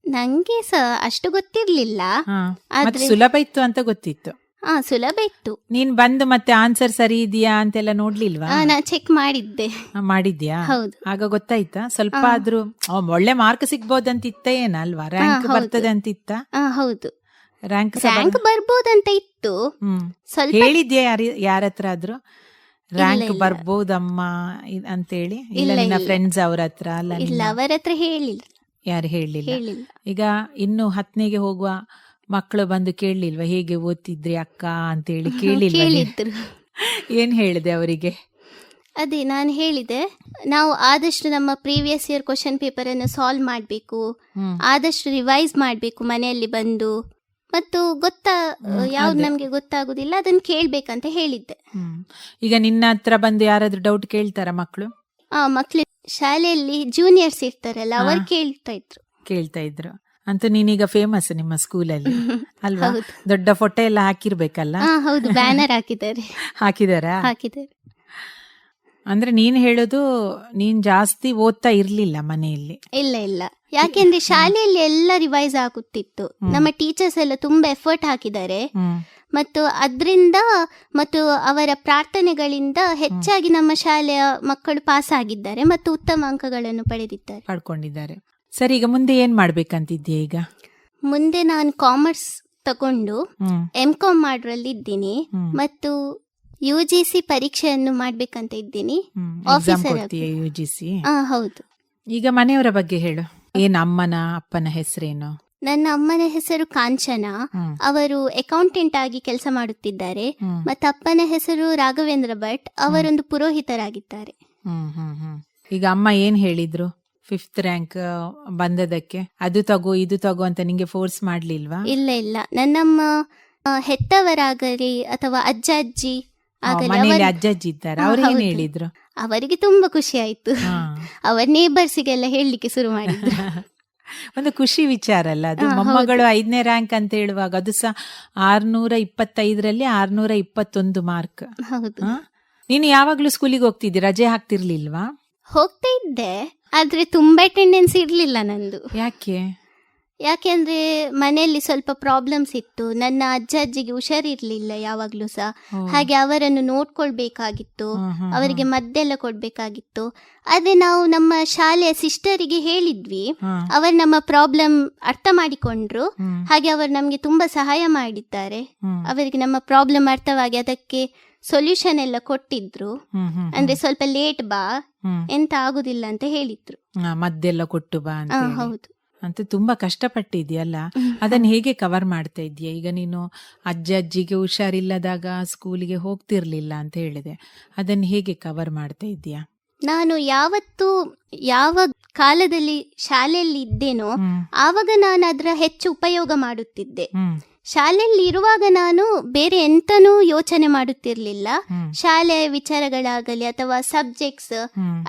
ನಂಗೆ ಸಹ ಅಷ್ಟು ಗೊತ್ತಿರ್ಲಿಲ್ಲ. ಹಾ ಮತ್ತೆ ಆದ್ರೆ ಸುಲಭ ಇತ್ತು ಅಂತ ಗೊತ್ತಿತ್ತು. ಹಾ ಸುಲಭ ಇತ್ತು. ನೀನ್ ಬಂದು ಮತ್ತೆ ಆನ್ಸರ್ ಸರಿ ಇದೆಯಾ ಅಂತೆಲ್ಲ ನೋಡ್ಲಿಲ್ವಾ? ಆ, ನಾ ಚೆಕ್ ಮಾಡಿದ್ದೆ. ಮಾಡಿದ್ಯಾ? ಹೌದು. ಆಗ ಗೊತ್ತಾಯ್ತಾ? ಸ್ವಲ್ಪ ಹಾ. ಆದ್ರೂ ಆ, ಒಳ್ಳೆ ಮಾರ್ಕ್ ಸಿಗ್ಬೋದಂತಿತ್ತ ಏನಲ್ವಾ? ರ್ಯಾಂಕ್ ಹೌದು. ಬರ್ತದೆ ಅಂತಿತ್ತ ಆ, ಹೌದು. ರ್ಯಾಂಕ್ ರ್ಯಾಂಕ್ ಬರ್ಬೋದಂತ ಇತ್ತು. ಸ್ವಲ್ಪ ಹೇಳಿದ್ಯಾ ಯಾರ ಯಾರ ಹತ್ರ ಆದ್ರೂ ರ್ಯಾಂಕ್. ಬರ್ಬೋದಮ್ಮ ಅಂತ ಹೇಳಿ ಇಲ್ಲ ನಿನ್ನ ಫ್ರೆಂಡ್ಸ್ ಅವ್ರ ಹತ್ರ ಅಲ್ಲ ಇಲ್ಲ ಅವರ ಹತ್ರ ಹೇಳಿಲ್ಲ. ಯಾರು ಹೇಳಿಲ್ಲ? ಈಗ ಇನ್ನು ಹತ್ತನೇಗೆ ಹೋಗುವ ಮಕ್ಕಳು ಬಂದು ಕೇಳಲಿಲ್ವಾ? ಹೇಗೆ ಓದ್ತಿದ್ರಿ ಅಕ್ಕ ಅಂತೇಳಿ ಹೇಳಿ ಕೇಳಿಲ್ಲ ಕೇಳಿದ್ರು. ಏನ್ ಹೇಳಿದೆ ಅವರಿಗೆ? ಅದೇ ನಾನು ಹೇಳಿದೆ ನಾವು ಆದಷ್ಟು ನಮ್ಮ ಪ್ರೀವಿಯಸ್ ಇಯರ್ ಕ್ವಶನ್ ಪೇಪರ್ ಅನ್ನು ಸಾಲ್ವ್ ಮಾಡಬೇಕು. ಆದಷ್ಟು ರಿವೈಸ್ ಮಾಡಬೇಕು ಮನೆಯಲ್ಲಿ ಬಂದು. ಮತ್ತು ಗೊತ್ತಾ ಯಾವ್ದು. ನಮ್ಗೆ ಗೊತ್ತಾಗುದಿಲ್ಲ ಅದನ್ನ ಕೇಳ್ಬೇಕಂತ ಹೇಳಿದ್ದೆ. ಈಗ ನಿನ್ನ ಹತ್ರ ಬಂದು ಯಾರಾದ್ರೂ ಡೌಟ್ ಕೇಳ್ತಾರ ಮಕ್ಕಳು ಆ ಮಕ್ಳು ಶಾಲೆಯಲ್ಲಿ ಜೂನಿಯರ್ಸ್ ಇರ್ತಾರಲ್ಲ ಅವ್ರು ಕೇಳ್ತಾ ಇದ್ರು. ಕೇಳ್ತಾ ಇದ್ರು. ಅಂತೂ ನೀನೀಗ ಫೇಮಸ್ ನಿಮ್ಮ ಸ್ಕೂಲಲ್ಲಿ (laughs) ಅಲ್ವಾ? ದೊಡ್ಡ ಫೋಟೋ ಎಲ್ಲ ಹಾಕಿರ್ಬೇಕಲ್ಲ? ಹೌದು ಬ್ಯಾನರ್ ಹಾಕಿದ್ದಾರೆ. (laughs) ಹಾಕಿದಾರಾ? ಹಾಕಿದ್ದಾರೆ. ಅಂದ್ರೆ ನೀನ್ ಹೇಳೋದು ನೀನ್ ಜಾಸ್ತಿ ಓದ್ತಾ ಇರ್ಲಿಲ್ಲ ಮನೆಯಲ್ಲಿ. ಇಲ್ಲ ಇಲ್ಲ. ಯಾಕೆಂದ್ರೆ ಶಾಲೆಯಲ್ಲಿ ಎಲ್ಲ ರಿವೈಸ್ ಆಗುತ್ತಿತ್ತು. ನಮ್ಮ ಟೀಚರ್ಸ್ ಎಲ್ಲ ತುಂಬಾ ಎಫರ್ಟ್ ಹಾಕಿದ್ದಾರೆ. ಮತ್ತು ಅದರಿಂದ ಮತ್ತು ಅವರ ಪ್ರಾರ್ಥನೆಗಳಿಂದ ಹೆಚ್ಚಾಗಿ ನಮ್ಮ ಶಾಲೆಯ ಮಕ್ಕಳು ಪಾಸ್ ಆಗಿದ್ದಾರೆ ಮತ್ತು ಉತ್ತಮ ಅಂಕಗಳನ್ನು ಪಡೆದಿದ್ದಾರೆ. ಪಡ್ಕೊಂಡಿದ್ದಾರೆ. ಸರಿ ಈಗ ಮುಂದೆ ಏನ್ ಮಾಡ್ಬೇಕಂತಿದ್ಯಾ ಈಗ? ಮುಂದೆ ನಾನು ಕಾಮರ್ಸ್ ತಗೊಂಡು ಎಂ ಕಾಮ್ ಮಾಡೋರಲ್ಲಿ ಇದ್ದೀನಿ ಮತ್ತು ಯು ಜಿ ಸಿ ಪರೀಕ್ಷೆಯನ್ನು ಮಾಡ್ಬೇಕಂತ ಇದ್ದೀನಿ. ಯು ಜಿ ಸಿ ಹೌದು. ಈಗ ಮನೆಯವರ ಬಗ್ಗೆ ಹೇಳು. ಏನ್ ಅಮ್ಮನ ಅಪ್ಪನ ಹೆಸರೇನು? ನನ್ನ ಅಮ್ಮನ ಹೆಸರು ಕಾಂಚನ. ಅವರು ಅಕೌಂಟೆಂಟ್ ಆಗಿ ಕೆಲಸ ಮಾಡುತ್ತಿದ್ದಾರೆ. ಮತ್ತೆ ಅಪ್ಪನ ಹೆಸರು ರಾಘವೇಂದ್ರ ಭಟ್. ಅವರೊಂದು ಪುರೋಹಿತರಾಗಿದ್ದಾರೆ. ಈಗ ಅಮ್ಮ ಏನ್ ಹೇಳಿದ್ರು? ಫಿಫ್ತ್ ರ್ಯಾಂಕ್ ಬಂದದಕ್ಕೆ? ಅದು ತಗೋ ಇದು ತಗೋ ಅಂತ ನಿಂಗೆ ಫೋರ್ಸ್ ಮಾಡ್ಲಿಲ್ವಾ? ಇಲ್ಲ ಇಲ್ಲ. ನನ್ನಮ್ಮ ಹೆತ್ತವರಾಗಲಿ ಅಥವಾ ಅಜ್ಜ ಅಜ್ಜಿ ಆ, ಅಜ್ಜಜ್ಜಿ ಇದ್ದಾರೆ. ಅವ್ರು ಏನ್ ಹೇಳಿದ್ರು? ಅವರಿಗೆ ತುಂಬಾ ಖುಷಿ ಆಯ್ತು. (laughs) ಅವರ ನೇಬರ್ಸ್ ಗೆಲ್ಲ ಹೇಳಲಿಕ್ಕೆ ಶುರು ಮಾಡಿದ್ರು. (laughs) ಒಂದು ಖುಷಿ ವಿಚಾರ ಅಲ್ಲ ಅದು. ಮೊಮ್ಮಗಳು ಐದನೇ ರ್ಯಾಂಕ್ ಅಂತ ಹೇಳುವಾಗ ಅದು ಸಹ ಆರ್ನೂರ ಇಪ್ಪತ್ತೈದರಲ್ಲಿ ಆರ್ನೂರ ಇಪ್ಪತ್ತೊಂದು ಮಾರ್ಕ್ ನೀನು ಯಾವಾಗ್ಲೂ ಸ್ಕೂಲಿಗೆ ಹೋಗ್ತಿದ್ದಿ ರಜೆ ಹಾಕ್ತಿರ್ಲಿಲ್ವಾ? ಹೋಗ್ತಾ ಇದ್ದೆ ಆದ್ರೆ ತುಂಬಾ ಅಟೆಂಡೆನ್ಸ್ ಇರ್ಲಿಲ್ಲ ನಂದು. ಯಾಕೆ? ಯಾಕೆಂದ್ರೆ ಮನೆಯಲ್ಲಿ ಸ್ವಲ್ಪ ಪ್ರಾಬ್ಲಮ್ಸ್ ಇತ್ತು. ನನ್ನ ಅಜ್ಜ ಅಜ್ಜಿಗೆ ಹುಷಾರಿರ್ಲಿಲ್ಲ ಯಾವಾಗ್ಲೂ ಸಹ. ಹಾಗೆ ಅವರನ್ನು ನೋಡ್ಕೊಳ್ಬೇಕಾಗಿತ್ತು. ಅವರಿಗೆ ಮದ್ದೆಲ್ಲ ಕೊಡ್ಬೇಕಾಗಿತ್ತು. ಅದೇ ನಾವು ನಮ್ಮ ಶಾಲೆಯ ಸಿಸ್ಟರಿಗೆ ಹೇಳಿದ್ವಿ. ಅವರು ನಮ್ಮ ಪ್ರಾಬ್ಲಮ್ ಅರ್ಥ ಮಾಡಿಕೊಂಡ್ರು. ಹಾಗೆ ಅವರು ನಮ್ಗೆ ತುಂಬಾ ಸಹಾಯ ಮಾಡಿದ್ದಾರೆ. ಅವರಿಗೆ ನಮ್ಮ ಪ್ರಾಬ್ಲಮ್ ಅರ್ಥವಾಗಿ ಅದಕ್ಕೆ ಸೊಲ್ಯೂಷನ್ ಎಲ್ಲ ಕೊಟ್ಟಿದ್ರು. ಅಂದ್ರೆ ಸ್ವಲ್ಪ ಲೇಟ್ ಬಾ. ಎಂತ ಆಗುದಿಲ್ಲ ಅಂತ ಹೇಳಿದ್ರು. ಮದ್ದೆಲ್ಲ ಕೊಟ್ಟು ಬಾ ಹೌದು. ಅಂತ ತುಂಬಾ ಕಷ್ಟಪಟ್ಟಿದ್ಯಲ್ಲ ಅದನ್ನ ಹೇಗೆ ಕವರ್ ಮಾಡ್ತಾ ಇದೀಯ ಈಗ ನೀನು ಅಜ್ಜ ಅಜ್ಜಿಗೆ ಹುಷಾರಿಲ್ಲದಾಗ ಸ್ಕೂಲಿಗೆ ಹೋಗ್ತಿರ್ಲಿಲ್ಲ ಅಂತ ಹೇಳಿದೆ. ಅದನ್ನ ಹೇಗೆ ಕವರ್ ಮಾಡ್ತಾ ಇದ್ದೀಯಾ? ನಾನು ಯಾವತ್ತು ಯಾವ ಕಾಲದಲ್ಲಿ ಶಾಲೆಯಲ್ಲಿ ಇದ್ದೇನೋ ಆವಾಗ ನಾನು ಅದರ ಹೆಚ್ಚು ಉಪಯೋಗ ಮಾಡುತ್ತಿದ್ದೆ. ಶಾಲೆಯಲ್ಲಿ ಇರುವಾಗ ನಾನು ಬೇರೆ ಎಂತನೂ ಯೋಚನೆ ಮಾಡುತ್ತಿರಲಿಲ್ಲ. ಶಾಲೆ ಶಾಲೆಯ ವಿಚಾರಗಳಾಗಲಿ ಅಥವಾ ಸಬ್ಜೆಕ್ಟ್ಸ್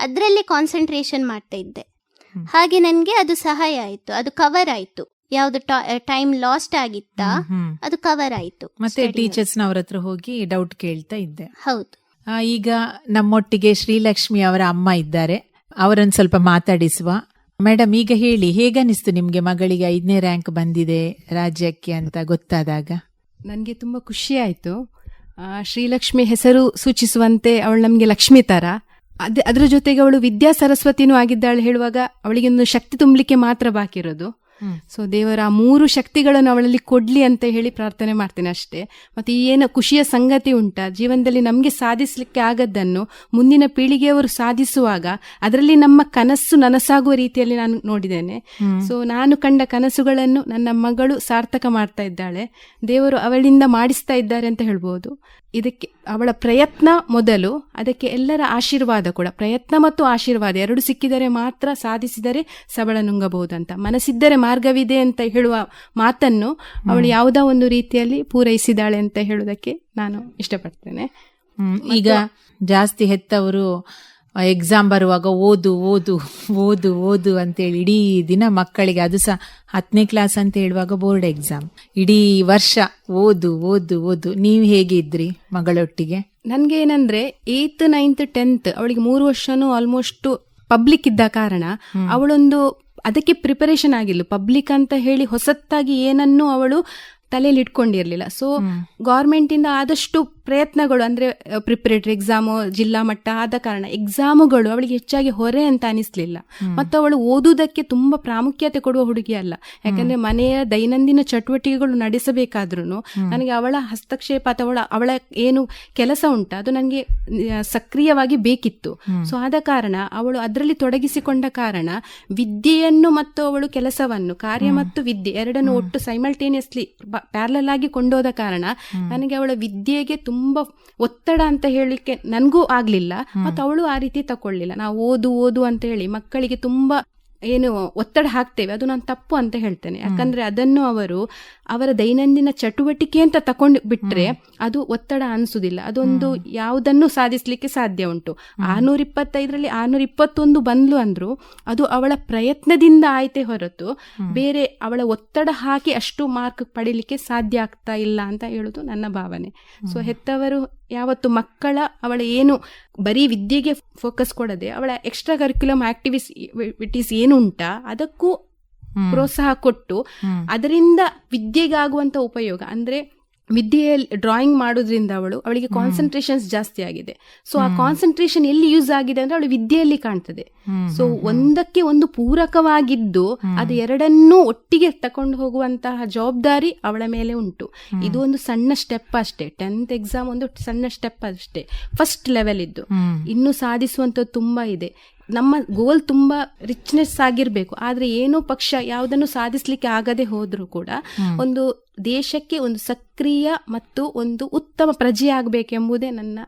ಅದರಲ್ಲೇ ಕಾನ್ಸಂಟ್ರೇಷನ್ ಮಾಡ್ತಾ ಇದ್ದೆ. ಹಾಗೆ ನನ್ಗೆ ಅದು ಸಹಾಯ ಆಯ್ತು. ಅದು ಕವರ್ ಆಯ್ತು. ಯಾವ್ದು ಟೈಮ್ ಲಾಸ್ಟ್ ಆಗಿತ್ತಾ. ಅದು ಕವರ್ ಆಯ್ತು ಮತ್ತೆ ಟೀಚರ್ಸ್ ಅವ್ರ ಹತ್ರ ಹೋಗಿ ಡೌಟ್ ಕೇಳ್ತಾ ಇದ್ದೆ. ಹೌದು. ಆ, ಈಗ ನಮ್ಮೊಟ್ಟಿಗೆ ಶ್ರೀಲಕ್ಷ್ಮಿ ಅವರ ಅಮ್ಮ ಇದ್ದಾರೆ. ಅವರನ್ನು ಸ್ವಲ್ಪ ಮಾತಾಡಿಸುವ. ಮೇಡಮ್ ಈಗ ಹೇಳಿ ಹೇಗನಿಸ್ತು ನಿಮ್ಗೆ ಮಗಳಿಗೆ ಐದನೇ ರ್ಯಾಂಕ್ ಬಂದಿದೆ ರಾಜ್ಯಕ್ಕೆ ಅಂತ ಗೊತ್ತಾದಾಗ? ನನಗೆ ತುಂಬಾ ಖುಷಿ ಆಯಿತು. ಶ್ರೀಲಕ್ಷ್ಮಿ ಹೆಸರು ಸೂಚಿಸುವಂತೆ ಅವಳು ನಮಗೆ ಲಕ್ಷ್ಮಿ ಥರ ಅದೇ ಅದರ ಜೊತೆಗೆ ಅವಳು ವಿದ್ಯಾ ಸರಸ್ವತಿನೂ ಆಗಿದ್ದಾಳೆ ಹೇಳುವಾಗ ಅವಳಿಗೆ ಒಂದು ಶಕ್ತಿ ತುಂಬಲಿಕ್ಕೆ ಮಾತ್ರ ಬಾಕಿ ಇರೋದು. ಸೊ ದೇವರ ಆ ಮೂರು ಶಕ್ತಿಗಳನ್ನು ಅವಳಲ್ಲಿ ಕೊಡ್ಲಿ ಅಂತ ಹೇಳಿ ಪ್ರಾರ್ಥನೆ ಮಾಡ್ತೇನೆ ಅಷ್ಟೇ. ಮತ್ತೆ ಈ ಏನು ಖುಷಿಯ ಸಂಗತಿ ಉಂಟ. ಜೀವನದಲ್ಲಿ ನಮಗೆ ಸಾಧಿಸಲಿಕ್ಕೆ ಆಗದ್ದನ್ನು ಮುಂದಿನ ಪೀಳಿಗೆಯವರು ಸಾಧಿಸುವಾಗ ಅದರಲ್ಲಿ ನಮ್ಮ ಕನಸು ನನಸಾಗುವ ರೀತಿಯಲ್ಲಿ ನಾನು ನೋಡಿದ್ದೇನೆ. ಸೊ ನಾನು ಕಂಡ ಕನಸುಗಳನ್ನು ನನ್ನ ಮಗಳು ಸಾರ್ಥಕ ಮಾಡ್ತಾ ಇದ್ದಾಳೆ. ದೇವರು ಅವಳಿಂದ ಮಾಡಿಸ್ತಾ ಇದ್ದಾರೆ ಅಂತ ಹೇಳ್ಬೋದು. ಇದಕ್ಕೆ ಅವಳ ಪ್ರಯತ್ನ ಮೊದಲು ಅದಕ್ಕೆ ಎಲ್ಲರ ಆಶೀರ್ವಾದ ಕೂಡ ಪ್ರಯತ್ನ ಮತ್ತು ಆಶೀರ್ವಾದ ಎರಡು ಸಿಕ್ಕಿದರೆ ಮಾತ್ರ ಸಾಧಿಸಿದರೆ ಸಬಳ ನುಂಗಬಹುದಂತ. ಮನಸ್ಸಿದ್ದರೆ ಮಾರ್ಗವಿದೆ ಅಂತ ಹೇಳುವ ಮಾತನ್ನು ಅವಳು ಯಾವುದೋ ಒಂದು ರೀತಿಯಲ್ಲಿ ಪೂರೈಸಿದಾಳೆ ಅಂತ ಹೇಳುವುದಕ್ಕೆ ನಾನು ಇಷ್ಟಪಡ್ತೇನೆ. ಈಗ ಜಾಸ್ತಿ ಹೆತ್ತವರು ಎಕ್ಸಾಮ್ ಬರುವಾಗ ಓದು ಓದು ಓದು ಓದು ಅಂತೇಳಿ ಇಡೀ ದಿನ ಮಕ್ಕಳಿಗೆ ಅದು ಸಹ ಹತ್ತನೇ ಕ್ಲಾಸ್ ಅಂತ ಹೇಳುವಾಗ ಬೋರ್ಡ್ ಎಕ್ಸಾಮ್ ಇಡೀ ವರ್ಷ ಓದು ಓದು ಓದು. ನೀವು ಹೇಗಿದ್ರಿ ಮಗಳೊಟ್ಟಿಗೆ? ನನ್ಗೆ ಏನಂದ್ರೆ ಏತ್ ನೈನ್ತ್ ಟೆಂತ್ ಅವಳಿಗೆ ಮೂರು ವರ್ಷನೂ ಆಲ್ಮೋಸ್ಟ್ ಪಬ್ಲಿಕ್ ಇದ್ದ ಕಾರಣ ಅವಳೊಂದು ಅದಕ್ಕೆ ಪ್ರಿಪರೇಷನ್ ಆಗಿಲ್ಲ. ಪಬ್ಲಿಕ್ ಅಂತ ಹೇಳಿ ಹೊಸತ್ತಾಗಿ ಏನನ್ನೂ ಅವಳು ತಲೆಯಲ್ಲಿ ಇಟ್ಕೊಂಡಿರ್ಲಿಲ್ಲ. ಸೊ ಗೌರ್ಮೆಂಟ್ ಇಂದ ಆದಷ್ಟು ಪ್ರಯತ್ನಗಳು ಅಂದ್ರೆ ಪ್ರಿಪರೇಟರಿ ಎಕ್ಸಾಮು ಜಿಲ್ಲಾ ಮಟ್ಟ ಆದ ಕಾರಣ ಎಕ್ಸಾಮುಗಳು ಅವಳಿಗೆ ಹೆಚ್ಚಾಗಿ ಹೊರೆ ಅಂತ ಅನಿಸ್ಲಿಲ್ಲ. ಮತ್ತು ಅವಳು ಓದುವುದಕ್ಕೆ ತುಂಬಾ ಪ್ರಾಮುಖ್ಯತೆ ಕೊಡುವ ಹುಡುಗಿ ಅಲ್ಲ. ಯಾಕಂದ್ರೆ ಮನೆಯ ದೈನಂದಿನ ಚಟುವಟಿಕೆಗಳು ನಡೆಸಬೇಕಾದ್ರೂ ನನಗೆ ಅವಳ ಹಸ್ತಕ್ಷೇಪ ಅಥವಾ ಅವಳ ಏನು ಕೆಲಸ ಉಂಟ ಅದು ನನಗೆ ಸಕ್ರಿಯವಾಗಿ ಬೇಕಿತ್ತು. ಸೊ ಆದ ಕಾರಣ ಅವಳು ಅದರಲ್ಲಿ ತೊಡಗಿಸಿಕೊಂಡ ಕಾರಣ ವಿದ್ಯೆಯನ್ನು ಮತ್ತು ಅವಳು ಕೆಲಸವನ್ನು ಕಾರ್ಯ ಮತ್ತು ವಿದ್ಯೆ ಎರಡನ್ನು ಒಟ್ಟು ಸೈಮಲ್ಟೇನಿಯಸ್ಲಿ ಪ್ಯಾರಲಲ್ ಆಗಿ ಕೊಂಡೋದ ಕಾರಣ ನನಗೆ ಅವಳ ವಿದ್ಯೆಗೆ ತುಂಬಾ ಒತ್ತಡ ಅಂತ ಹೇಳಲಿಕ್ಕೆ ನನಗೂ ಆಗ್ಲಿಲ್ಲ ಮತ್ತು ಅವಳು ಆ ರೀತಿ ತಕೊಳ್ಳಿಲ್ಲ. ನಾವು ಓದು ಓದು ಅಂತ ಹೇಳಿ ಮಕ್ಕಳಿಗೆ ತುಂಬಾ ಏನು ಒತ್ತಡ ಹಾಕ್ತೇವೆ ಅದು ನಾನು ತಪ್ಪು ಅಂತ ಹೇಳ್ತೇನೆ. ಯಾಕಂದ್ರೆ ಅದನ್ನು ಅವರು ಅವರ ದೈನಂದಿನ ಚಟುವಟಿಕೆ ಅಂತ ತಕೊಂಡು ಬಿಟ್ರೆ ಅದು ಒತ್ತಡ ಅನಿಸುದಿಲ್ಲ. ಅದೊಂದು ಯಾವುದನ್ನು ಸಾಧಿಸ್ಲಿಕ್ಕೆ ಸಾಧ್ಯ ಉಂಟು. ಆರ್ನೂರ ಇಪ್ಪತ್ತೈದರಲ್ಲಿ ಆರ್ನೂರ ಇಪ್ಪತ್ತೊಂದು ಬಂದ್ಲು ಅಂದ್ರು ಅದು ಅವಳ ಪ್ರಯತ್ನದಿಂದ ಆಯ್ತೆ ಹೊರತು ಬೇರೆ ಅವಳ ಒತ್ತಡ ಹಾಕಿ ಅಷ್ಟು ಮಾರ್ಕ್ ಪಡಿಲಿಕ್ಕೆ ಸಾಧ್ಯ ಆಗ್ತಾ ಇಲ್ಲ ಅಂತ ಹೇಳುದು ನನ್ನ ಭಾವನೆ. ಸೊ ಹೆತ್ತವರು ಯಾವತ್ತು ಮಕ್ಕಳ ಅವಳ ಏನು ಬರೀ ವಿದ್ಯೆಗೆ ಫೋಕಸ್ ಕೊಡದೆ ಅವಳ ಎಕ್ಸ್ಟ್ರಾ ಕರಿಕ್ಯುಲಮ್ ಆಕ್ಟಿವಿಟೀಸ್ ಏನು ಉಂಟಾ ಅದಕ್ಕೂ ಪ್ರೋತ್ಸಾಹ ಕೊಟ್ಟು. ಅದರಿಂದ ವಿದ್ಯೆಗಾಗುವಂತ ಉಪಯೋಗ ಅಂದ್ರೆ ವಿದ್ಯೆಯಲ್ಲಿ ಡ್ರಾಯಿಂಗ್ ಮಾಡೋದ್ರಿಂದ ಅವಳು ಅವಳಿಗೆ ಕಾನ್ಸಂಟ್ರೇಷನ್ಸ್ ಜಾಸ್ತಿ ಆಗಿದೆ. ಸೊ ಆ ಕಾನ್ಸಂಟ್ರೇಷನ್ ಎಲ್ಲಿ ಯೂಸ್ ಆಗಿದೆ ಅಂದ್ರೆ ಅವಳು ವಿದ್ಯೆಯಲ್ಲಿ ಕಾಣ್ತದೆ. ಸೊ ಒಂದಕ್ಕೆ ಒಂದು ಪೂರಕವಾಗಿದ್ದು ಅದು ಎರಡನ್ನೂ ಒಟ್ಟಿಗೆ ತಕೊಂಡು ಹೋಗುವಂತಹ ಜವಾಬ್ದಾರಿ ಅವಳ ಮೇಲೆ ಉಂಟು. ಇದು ಒಂದು ಸಣ್ಣ ಸ್ಟೆಪ್ ಅಷ್ಟೇ. ಟೆಂತ್ ಎಕ್ಸಾಮ್ ಒಂದು ಸಣ್ಣ ಸ್ಟೆಪ್ ಅಷ್ಟೇ. ಫಸ್ಟ್ ಲೆವೆಲ್ ಇದ್ದು. ಇನ್ನು ಸಾಧಿಸುವಂತ ತುಂಬಾ ಇದೆ. ನಮ್ಮ ಗೋಲ್ ತುಂಬಾ ರಿಚ್ನೆಸ್ ಆಗಿರ್ಬೇಕು. ಆದ್ರೆ ಏನೋ ಪಕ್ಷ ಯಾವುದನ್ನು ಸಾಧಿಸ್ಲಿಕ್ಕೆ ಆಗದೆ ಹೋದ್ರೂ ಕೂಡ ಒಂದು ದೇಶಕ್ಕೆ ಒಂದು ಸಕ್ರಿಯ ಮತ್ತು ಒಂದು ಉತ್ತಮ ಪ್ರಜೆ ಆಗ್ಬೇಕೆಂಬುದೇ ನನ್ನ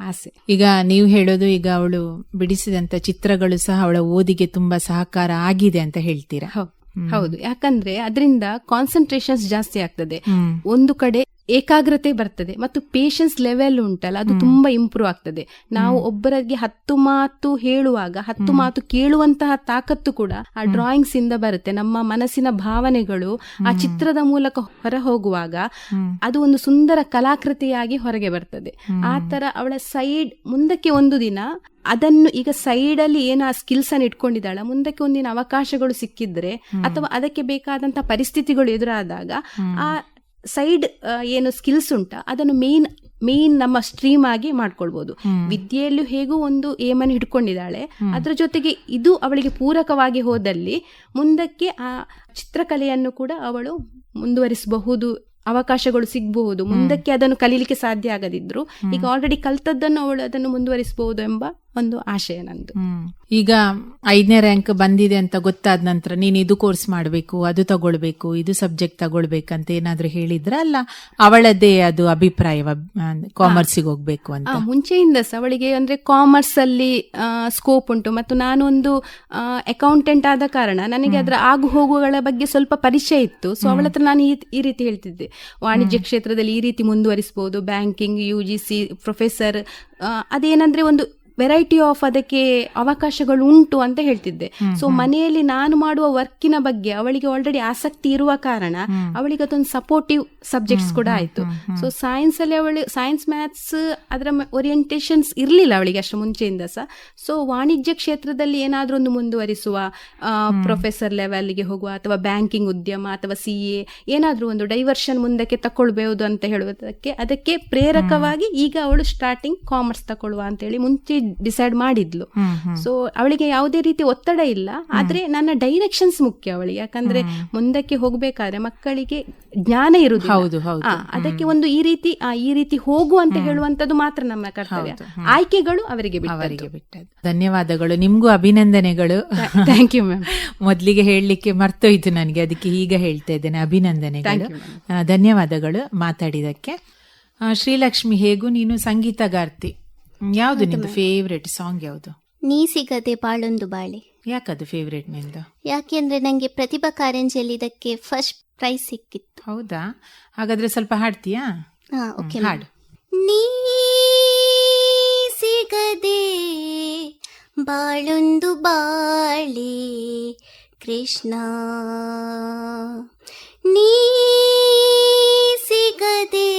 ಆಸೆ. ಈಗ ನೀವು ಹೇಳೋದು ಈಗ ಅವಳು ಬಿಡಿಸಿದಂತ ಚಿತ್ರಗಳು ಸಹ ಅವಳ ಓದಿಗೆ ತುಂಬಾ ಸಹಕಾರ ಆಗಿದೆ ಅಂತ ಹೇಳ್ತೀರಾ? ಹೌದು. ಯಾಕಂದ್ರೆ ಅದರಿಂದ ಕಾನ್ಸಂಟ್ರೇಷನ್ಸ್ ಜಾಸ್ತಿ ಆಗ್ತದೆ. ಒಂದು ಕಡೆ ಏಕಾಗ್ರತೆ ಬರ್ತದೆ. ಮತ್ತು ಪೇಷನ್ಸ್ ಲೆವೆಲ್ ಉಂಟಲ್ಲ ಅದು ತುಂಬಾ ಇಂಪ್ರೂವ್ ಆಗ್ತದೆ. ನಾವು ಒಬ್ಬರಿಗೆ ಹತ್ತು ಮಾತು ಹೇಳುವಾಗ ಹತ್ತು ಮಾತು ಕೇಳುವಂತಹ ತಾಕತ್ತು ಕೂಡ ಆ ಡ್ರಾಯಿಂಗ್ಸ್ ಇಂದ ಬರುತ್ತೆ. ನಮ್ಮ ಮನಸ್ಸಿನ ಭಾವನೆಗಳು ಆ ಚಿತ್ರದ ಮೂಲಕ ಹೊರ ಹೋಗುವಾಗ ಅದು ಒಂದು ಸುಂದರ ಕಲಾಕೃತಿಯಾಗಿ ಹೊರಗೆ ಬರ್ತದೆ. ಆ ತರ ಅವಳ ಸೈಡ್ ಮುಂದಕ್ಕೆ ಒಂದು ದಿನ ಅದನ್ನು ಈಗ ಸೈಡ್ ಅಲ್ಲಿ ಆ ಸ್ಕಿಲ್ಸ್ ಅನ್ನು ಇಟ್ಕೊಂಡಿದ್ದಾಳ ಮುಂದಕ್ಕೆ ಒಂದಿನ ಅವಕಾಶಗಳು ಸಿಕ್ಕಿದ್ರೆ ಅಥವಾ ಅದಕ್ಕೆ ಬೇಕಾದಂತಹ ಪರಿಸ್ಥಿತಿಗಳು ಎದುರಾದಾಗ ಆ ಸೈಡ್ ಏನು ಸ್ಕಿಲ್ಸ್ ಉಂಟ ಅದನ್ನು ಮೇನ್ ಮೇನ್ ನಮ್ಮ ಸ್ಟ್ರೀಮ್ ಆಗಿ ಮಾಡ್ಕೊಳ್ಬಹುದು ವಿದ್ಯೆಯಲ್ಲೂ ಹೇಗೂ ಒಂದು ಏಮನ್ನು ಹಿಡ್ಕೊಂಡಿದ್ದಾಳೆ. ಅದರ ಜೊತೆಗೆ ಇದು ಅವಳಿಗೆ ಪೂರಕವಾಗಿ ಹೋದಲ್ಲಿ ಮುಂದಕ್ಕೆ ಆ ಚಿತ್ರಕಲೆಯನ್ನು ಕೂಡ ಅವಳು ಮುಂದುವರಿಸಬಹುದು ಅವಕಾಶಗಳು ಸಿಗಬಹುದು. ಮುಂದಕ್ಕೆ ಅದನ್ನು ಕಲೀಲಿಕ್ಕೆ ಸಾಧ್ಯ ಆಗದಿದ್ರು. ಈಗ ಆಲ್ರೆಡಿ ಕಲ್ತದ್ದನ್ನು ಅವಳು ಅದನ್ನು ಮುಂದುವರಿಸಬಹುದು ಎಂಬ ಒಂದು ಆಶಯ ನಂದು. ಈಗ ಐದನೇ ರ್ಯಾಂಕ್ ಬಂದಿದೆ ಅಂತ ಗೊತ್ತಾದ ನಂತರ ನೀನು ಇದು ಕೋರ್ಸ್ ಮಾಡಬೇಕು ಅದು ತಗೊಳ್ಬೇಕು ಇದು ಸಬ್ಜೆಕ್ಟ್ ತಗೊಳ್ಬೇಕಂತ ಏನಾದ್ರೂ ಹೇಳಿದ್ರ ಅಲ್ಲ ಅವಳದ್ದೇ ಅದು ಅಭಿಪ್ರಾಯ ಕಾಮರ್ಸಿಗೆ ಹೋಗ್ಬೇಕು ಅಂತ. ಮುಂಚೆಯಿಂದ ಸಹ ಅವಳಿಗೆ ಅಂದ್ರೆ ಕಾಮರ್ಸ್ ಅಲ್ಲಿ ಸ್ಕೋಪ್ ಉಂಟು. ಮತ್ತು ನಾನು ಒಂದು ಅಕೌಂಟೆಂಟ್ ಆದ ಕಾರಣ ನನಗೆ ಅದರ ಆಗು ಹೋಗುಗಳ ಬಗ್ಗೆ ಸ್ವಲ್ಪ ಪರಿಚಯ ಇತ್ತು. ಸೊ ಅವಳ ಹತ್ರ ನಾನು ಈ- ಈ ರೀತಿ ಹೇಳ್ತಿದ್ದೆ. ವಾಣಿಜ್ಯ ಕ್ಷೇತ್ರದಲ್ಲಿ ಈ ರೀತಿ ಮುಂದುವರಿಸಬಹುದು banking U G C professor ಅದೇನಂದ್ರೆ ಒಂದು ವೆರೈಟಿ ಆಫ್ ಅದಕ್ಕೆ ಅವಕಾಶಗಳು ಉಂಟು ಅಂತ ಹೇಳ್ತಿದ್ದೆ. ಸೊ ಮನೆಯಲ್ಲಿ ನಾನು ಮಾಡುವ ವರ್ಕಿನ ಬಗ್ಗೆ ಅವಳಿಗೆ ಆಲ್ರೆಡಿ ಆಸಕ್ತಿ ಇರುವ ಕಾರಣ ಅವಳಿಗೆ ಅದೊಂದು ಸಪೋರ್ಟಿವ್ ಸಬ್ಜೆಕ್ಟ್ಸ್ ಕೂಡ ಆಯ್ತು. ಸೊ ಸೈನ್ಸ್ ಅಲ್ಲಿ ಅವಳು ಸೈನ್ಸ್ ಮ್ಯಾಥ್ಸ್ ಅದರ ಓರಿಯಂಟೇಷನ್ಸ್ ಇರಲಿಲ್ಲ ಅವಳಿಗೆ ಅಷ್ಟು ಮುಂಚೆಯಿಂದ ಸಹ. ಸೊ ವಾಣಿಜ್ಯ ಕ್ಷೇತ್ರದಲ್ಲಿ ಏನಾದರೂ ಒಂದು ಮುಂದುವರಿಸುವ ಪ್ರೊಫೆಸರ್ ಲೆವೆಲ್ಗೆ ಹೋಗುವ ಅಥವಾ ಬ್ಯಾಂಕಿಂಗ್ ಉದ್ಯಮ ಅಥವಾ ಸಿ ಎ ಏನಾದರೂ ಒಂದು ಡೈವರ್ಷನ್ ಮುಂದಕ್ಕೆ ತಕೊಳ್ಬಹುದು ಅಂತ ಹೇಳುವುದಕ್ಕೆ ಅದಕ್ಕೆ ಪ್ರೇರಕವಾಗಿ ಈಗ ಅವಳು ಸ್ಟಾರ್ಟಿಂಗ್ ಕಾಮರ್ಸ್ ತಕೊಳ್ಳುವ ಅಂತ ಹೇಳಿ ಮುಂಚೆ ಡಿಸೈಡ್ ಮಾಡಿದ್ಲು. ಸೊ ಅವಳಿಗೆ ಯಾವುದೇ ರೀತಿ ಒತ್ತಡ ಇಲ್ಲ. ಆದ್ರೆ ನನ್ನ ಡೈರೆಕ್ಷನ್ಸ್ ಮುಖ್ಯ ಅವಳಿಗೆ ಯಾಕಂದ್ರೆ ಮುಂದಕ್ಕೆ ಹೋಗ್ಬೇಕಾದ್ರೆ ಮಕ್ಕಳಿಗೆ ಜ್ಞಾನ ಇರುದು ಹೌದು, ಹೌದು. ಅದಕ್ಕೆ ಒಂದು ಈ ರೀತಿ ಆ, ಈ ರೀತಿ ಹೋಗು ಅಂತ ಹೇಳುವಂತದ್ದು ಮಾತ್ರ ನಮ್ಮ ಕರ್ತವ್ಯ. ಆಯ್ಕೆಗಳು ಅವರಿಗೆ ಅವರಿಗೆ ಬಿಟ್ಟದ್ದು. ಧನ್ಯವಾದಗಳು. ನಿಮ್ಗೂ ಅಭಿನಂದನೆಗಳು. ಥ್ಯಾಂಕ್ ಯು ಮ್ಯಾಮ್ ಮೊದಲಿಗೆ ಹೇಳಲಿಕ್ಕೆ ಮರ್ತೋಯ್ತು ನನಗೆ. ಅದಕ್ಕೆ ಈಗ ಹೇಳ್ತಾ ಇದ್ದೇನೆ. ಅಭಿನಂದನೆಗಳು. ಧನ್ಯವಾದಗಳು ಮಾತಾಡಿದಕ್ಕೆ ಶ್ರೀಲಕ್ಷ್ಮಿ ಹೇಗೂ ನೀನು ಸಂಗೀತಗಾರ್ತಿ. ಯಾವ್ದು ನಿಂದು ಫೇವ್ರೆಟ್ ಸಾಂಗ್ ಯಾವುದು? ನೀ ಸಿಗದೆ ಬಾಳೊಂದು ಬಾಳೆ. ಯಾಕದು ಫೇವ್ರೆಟ್ ನಿಂದು? ಯಾಕೆಂದ್ರೆ ನಂಗೆ ಪ್ರತಿಭಾ ಕಾರಂಜಿಯಲ್ಲಿ ಇದಕ್ಕೆ ಫಸ್ಟ್ ಪ್ರೈಸ್ ಸಿಕ್ಕಿತ್ತು. ಹೌದಾ? ಹಾಗಾದ್ರೆ ಸ್ವಲ್ಪ ಹಾಡ್ತೀಯಾ? ಹಾ ಓಕೆ ಹಾಡು. ನೀ ಸಿಗದೆ ಬಾಳೊಂದು ಬಾಳೆ ಕೃಷ್ಣ. ನೀ ಸಿಗದೆ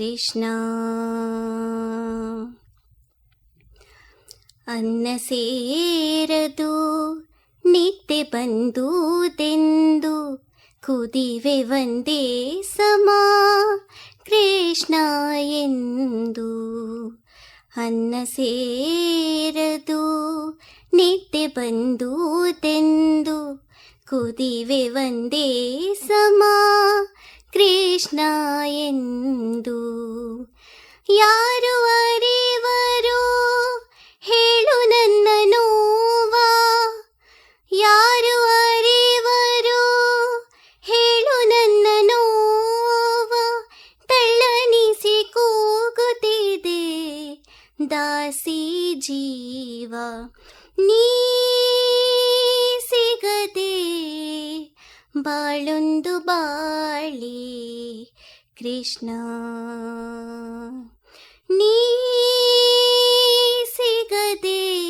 ಕೃಷ್ಣ ಅನ್ನ ಸೇರದು ನಿತ್ಯ ಬಂದುದೆಂದು ಕುದಿವೆ ಒಂದೇ ಸಮ ಕೃಷ್ಣ ಎಂದು ಅನ್ನ ಸೇರದು ನಿತ್ಯ ಬಂದುದೆಂದು ಕುದಿವೆ ಒಂದೇ ಸಮ ಕೃಷ್ಣ ಎಂದು ಯಾರು ಅರಿವರು ಹೇಳು ನನ್ನ ನೋವ ಯಾರು ಅರಿವರು ಹೇಳು ನನ್ನ ನೋವ ತಳ್ಳನಿಸಿ ಕೂಗುತ್ತಿದೆ ದಾಸಿ ಜೀವ ನೀ ಸಿಗದೆ ಬಾಳೊಂದು ಬಾಳಿ ಕೃಷ್ಣ. ನೀ ಸಿಗದೆ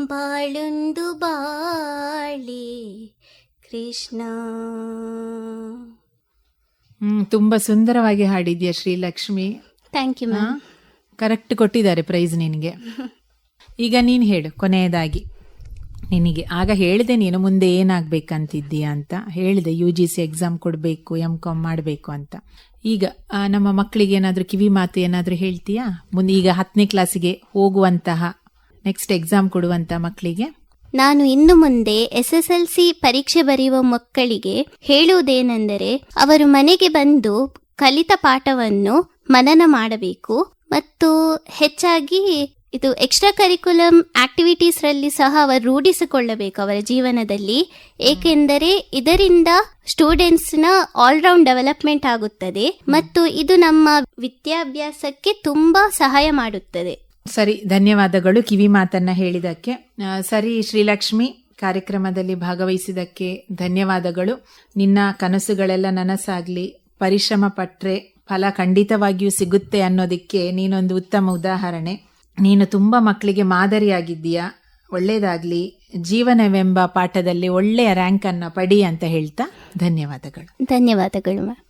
ಬಾಳೊಂದು ಬಾಳಿ ಕೃಷ್ಣ. ಹ್ಮ್ ತುಂಬಾ ಸುಂದರವಾಗಿ ಹಾಡಿದ್ಯಾ Shrilakshmi. Thank you ma'am correct ಕೊಟ್ಟಿದ್ದಾರೆ ಪ್ರೈಸ್ ನಿನಗೆ. (laughs) ಈಗ ನೀನು ಹೇಳು ಕೊನೆಯದಾಗಿ. ನಿನಗೆ, ಆಗ ಹೇಳಿದೆ ನೀನು ಮುಂದೆ ಏನಾಗ್ಬೇಕಂತಿದ್ದೀಯಾ ಅಂತ? ಹೇಳಿದೆ, ಯು ಜಿ ಸಿ ಎಕ್ಸಾಮ್ ಕೊಡಬೇಕು ಎಂ ಕಾಮ್ ಮಾಡಬೇಕು ಅಂತ. ಈಗ ನಮ್ಮ ಮಕ್ಕಳಿಗೆ ಏನಾದರೂ ಕಿವಿ ಮಾತು ಏನಾದರೂ ಹೇಳ್ತೀಯಾ? ಮುಂದೆ ಈಗ ಹತ್ತನೇ ಕ್ಲಾಸಿಗೆ ಹೋಗುವಂತಹ ನೆಕ್ಸ್ಟ್ ಎಕ್ಸಾಮ್ ಕೊಡುವಂತಹ ಮಕ್ಕಳಿಗೆ? ನಾನು ಇನ್ನು ಮುಂದೆ ಎಸ್ ಎಸ್ ಎಲ್ ಸಿ ಪರೀಕ್ಷೆ ಬರೆಯುವ ಮಕ್ಕಳಿಗೆ ಹೇಳುವುದೇನೆಂದರೆ, ಅವರು ಮನೆಗೆ ಬಂದು ಕಲಿತ ಪಾಠವನ್ನು ಮನನ ಮಾಡಬೇಕು ಮತ್ತು ಹೆಚ್ಚಾಗಿ ಇದು ಎಕ್ಸ್ಟ್ರಾ ಕರಿಕ್ಯುಲಮ್ ಆಕ್ಟಿವಿಟೀಸ್ ರಲ್ಲಿ ಸಹ ಅವರು ರೂಢಿಸಿಕೊಳ್ಳಬೇಕು ಅವರ ಜೀವನದಲ್ಲಿ. ಏಕೆಂದರೆ ಇದರಿಂದ ಸ್ಟೂಡೆಂಟ್ಸ್ನ ಆಲ್ರೌಂಡ್ ಡೆವಲಪ್ಮೆಂಟ್ ಆಗುತ್ತದೆ ಮತ್ತು ಇದು ನಮ್ಮ ವಿದ್ಯಾಭ್ಯಾಸಕ್ಕೆ ತುಂಬಾ ಸಹಾಯ ಮಾಡುತ್ತದೆ. ಸರಿ, ಧನ್ಯವಾದಗಳು ಕಿವಿ ಮಾತನ್ನ ಹೇಳಿದಕ್ಕೆ. ಸರಿ, ಶ್ರೀಲಕ್ಷ್ಮಿ ಕಾರ್ಯಕ್ರಮದಲ್ಲಿ ಭಾಗವಹಿಸಿದಕ್ಕೆ ಧನ್ಯವಾದಗಳು. ನಿನ್ನ ಕನಸುಗಳೆಲ್ಲ ನನಸಾಗ್ಲಿ, ಪರಿಶ್ರಮ ಪಟ್ರೆ ಫಲ ಖಂಡಿತವಾಗಿಯೂ ಸಿಗುತ್ತೆ ಅನ್ನೋದಕ್ಕೆ ನೀನೊಂದು ಉತ್ತಮ ಉದಾಹರಣೆ. ನೀನು ತುಂಬ ಮಕ್ಕಳಿಗೆ ಮಾದರಿಯಾಗಿದ್ದೀಯಾ? ಒಳ್ಳೆಯದಾಗಲಿ ಜೀವನವೆಂಬ ಪಾಠದಲ್ಲಿ ಒಳ್ಳೆಯ ರ್ಯಾಂಕನ್ನು ಪಡಿ ಅಂತ ಹೇಳ್ತಾ ಧನ್ಯವಾದಗಳು. ಧನ್ಯವಾದಗಳು, ಮ್ಯಾಮ್.